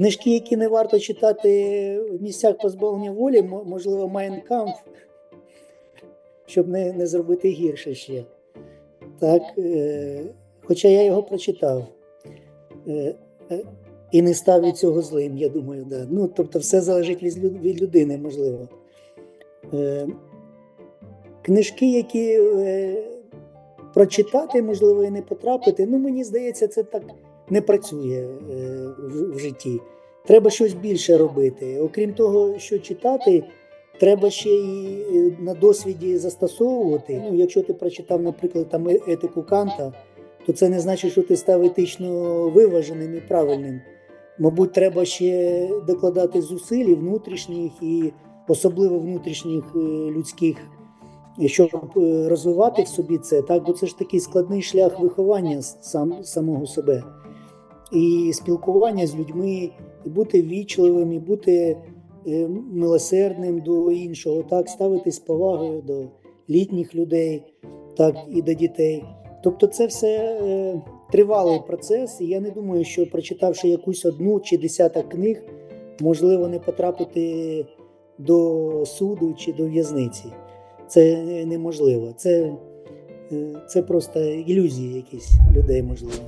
Книжки, які не варто читати в місцях позбавлення волі, можливо, Майнкамф, щоб не, не зробити гірше ще. Так, е, хоча я його прочитав. Е, е, і не став від цього злим, я думаю, да. Ну, тобто, все залежить від, від людини, можливо. Е, книжки, які е, прочитати, можливо, і не потрапити, ну, мені здається, це так не працює е, в, житті. Треба щось більше робити. Окрім того, що читати, треба ще і е, на досвіді застосовувати. Ну, якщо ти прочитав, наприклад, там е- етику Канта, то це не значить, що ти став етично виваженим і правильним. Мабуть, треба ще докладати зусиль внутрішніх, і особливо внутрішніх людських, щоб розвивати в собі це, так, бо це ж такий складний шлях виховання сам, самого себе. І спілкування з людьми, і бути вічливим, і бути е, милосердним до іншого, так, ставитись з повагою до літніх людей, так, і до дітей. Тобто, це все е, тривалий процес, і я не думаю, що прочитавши якусь одну чи десяток книг, можливо не потрапити до суду чи до в'язниці. Це неможливо. Це, е, це просто ілюзії якісь людей, можливо.